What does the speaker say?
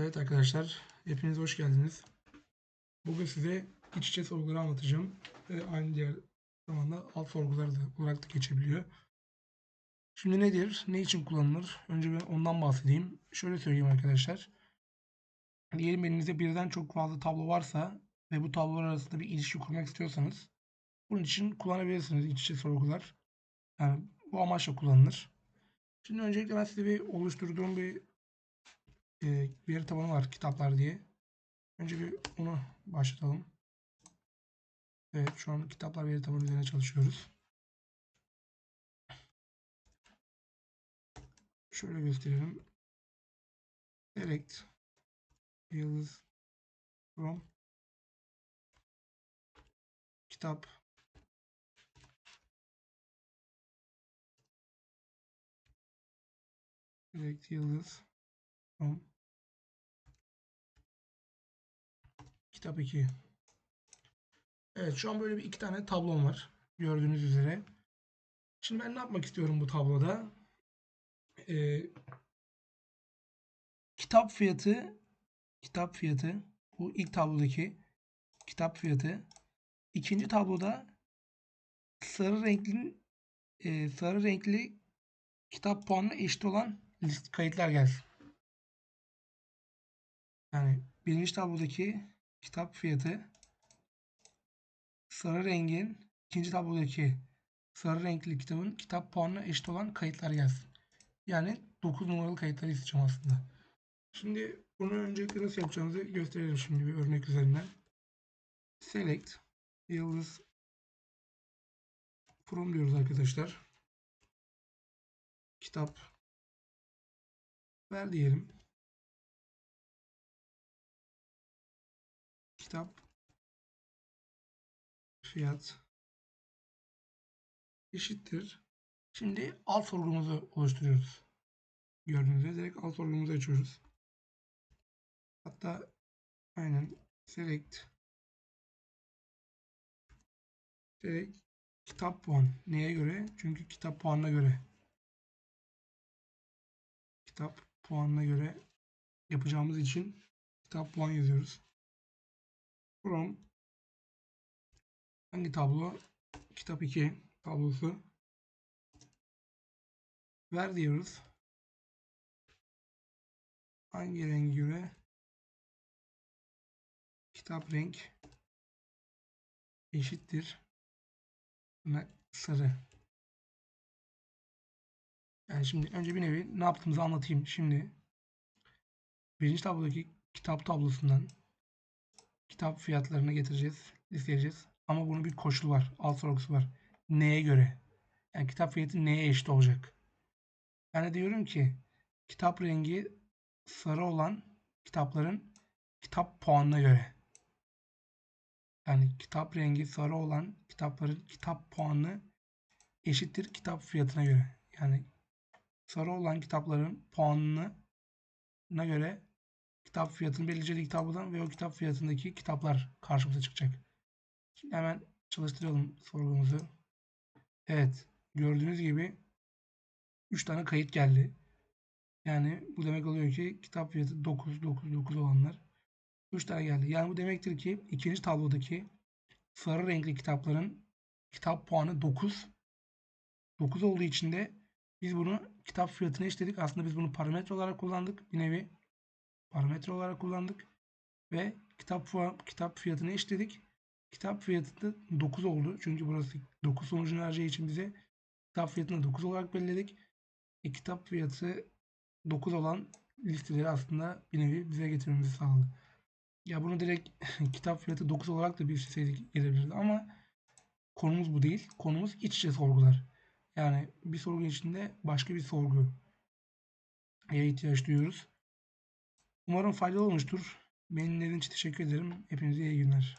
Evet arkadaşlar, hepiniz hoş geldiniz. Bugün size iç içe sorguları anlatacağım. Ve aynı diğer zamanda alt sorgular da olarak da geçebiliyor. Şimdi nedir? Ne için kullanılır? Önce ben ondan bahsedeyim. Şöyle söyleyeyim arkadaşlar. Diyelim elinizde birden çok fazla tablo varsa ve bu tablolar arasında bir ilişki kurmak istiyorsanız bunun için kullanabilirsiniz iç içe sorgular. Yani bu amaçla kullanılır. Şimdi öncelikle ben size bir oluşturduğum bir e, veri tabanı var kitaplar diye. Önce bir onu başlatalım. Evet şu an kitaplar veri tabanı üzerine çalışıyoruz. Şöyle gösterelim. Select Yıldız from kitap Select Yıldız from Kitap 2. Evet şu an böyle bir iki tane tablom var. Gördüğünüz üzere. Şimdi ben ne yapmak istiyorum bu tabloda? Ee, kitap fiyatı kitap fiyatı bu ilk tablodaki kitap fiyatı ikinci tabloda sarı renkli e, sarı renkli kitap puanına eşit olan list kayıtlar gelsin. Yani birinci tablodaki kitap fiyatı sarı rengin ikinci tablodaki sarı renkli kitabın kitap puanına eşit olan kayıtlar gelsin. Yani 9 numaralı kayıtları isteyeceğim aslında. Şimdi bunu öncelikle nasıl yapacağımızı gösterelim şimdi bir örnek üzerinden. Select yıldız from diyoruz arkadaşlar. Kitap ver diyelim. Kitap fiyat eşittir. Şimdi alt sorgumuzu oluşturuyoruz. Gördüğünüz gibi direkt alt sorgumuzu açıyoruz. Hatta aynen select select kitap puan. Neye göre? Çünkü kitap puanına göre. Kitap puanına göre yapacağımız için kitap puan yazıyoruz. From hangi tablo? Kitap 2 tablosu. Ver diyoruz. Hangi rengi göre? Kitap renk eşittir. Buna sarı. Yani şimdi önce bir nevi ne yaptığımızı anlatayım. Şimdi birinci tablodaki kitap tablosundan kitap fiyatlarını getireceğiz, listeyeceğiz. Ama bunun bir koşulu var, alt sorgusu var. Neye göre? Yani kitap fiyatı neye eşit olacak? Yani diyorum ki kitap rengi sarı olan kitapların kitap puanına göre. Yani kitap rengi sarı olan kitapların kitap puanı eşittir kitap fiyatına göre. Yani sarı olan kitapların puanına göre kitap fiyatını belirleyeceğiz tablodan ve o kitap fiyatındaki kitaplar karşımıza çıkacak. Şimdi hemen çalıştıralım sorgumuzu. Evet. Gördüğünüz gibi 3 tane kayıt geldi. Yani bu demek oluyor ki kitap fiyatı 9, 9, 9 olanlar 3 tane geldi. Yani bu demektir ki ikinci tablodaki sarı renkli kitapların kitap puanı 9. 9 olduğu için de biz bunu kitap fiyatına eşledik. Aslında biz bunu parametre olarak kullandık. Bir nevi parametre olarak kullandık. Ve kitap, kitap fiyatını eşledik. Kitap fiyatı da 9 oldu. Çünkü burası 9 sonucunu vereceği için bize kitap fiyatını 9 olarak belirledik. E, kitap fiyatı 9 olan listeleri aslında bir nevi bize getirmemizi sağladı. Ya bunu direkt kitap fiyatı 9 olarak da bir şey gelebilirdi ama konumuz bu değil. Konumuz iç içe sorgular. Yani bir sorgu içinde başka bir sorguya ihtiyaç duyuyoruz. Umarım faydalı olmuştur. Beni dinlediğiniz için teşekkür ederim. Hepinize iyi günler.